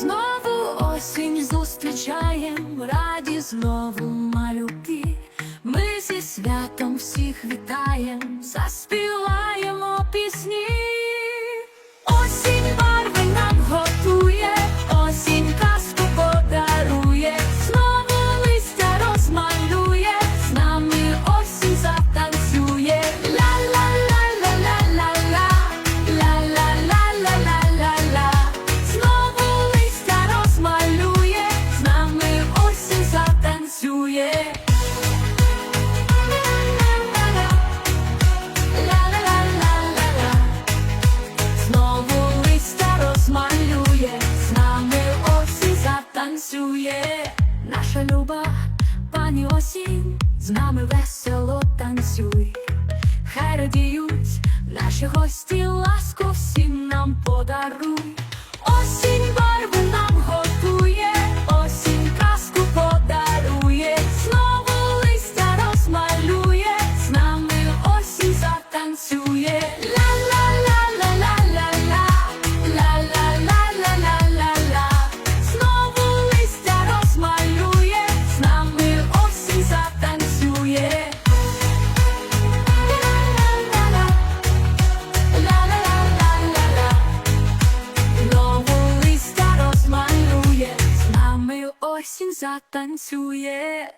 Знову осінь зустрічаєм, раді знову малюки. Ми зі святом всіх вітаєм, заспіваємо Люба пані осінь, з нами весело танцюй. Хай радіють наші гості, ласку всім нам подаруй. Осінь барви нам готує, осінь казку подарує, знову листя розмалює, з нами осінь затанцює. Затанцює.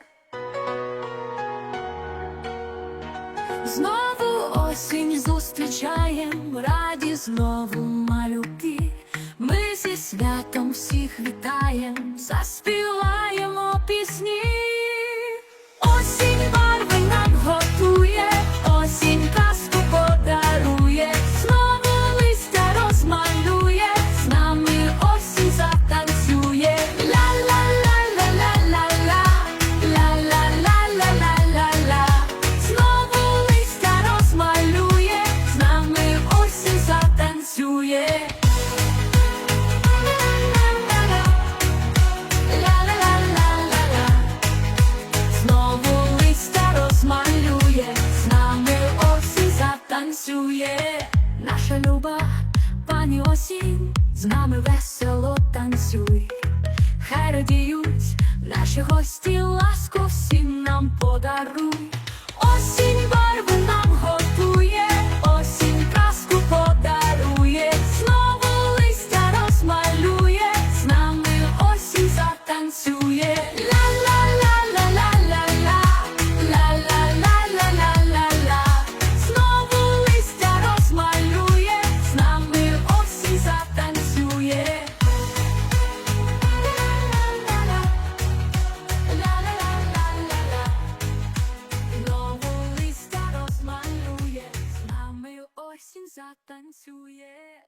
Знову осінь зустрічаєм, раді знову малюки. Ми зі святом всіх вітаєм, заспіваємо пісні. Затанцює. Наша люба пані осінь, з нами весело танцюй. Хай радіють наші гості, ласку всім нам подаруй. Затанцює.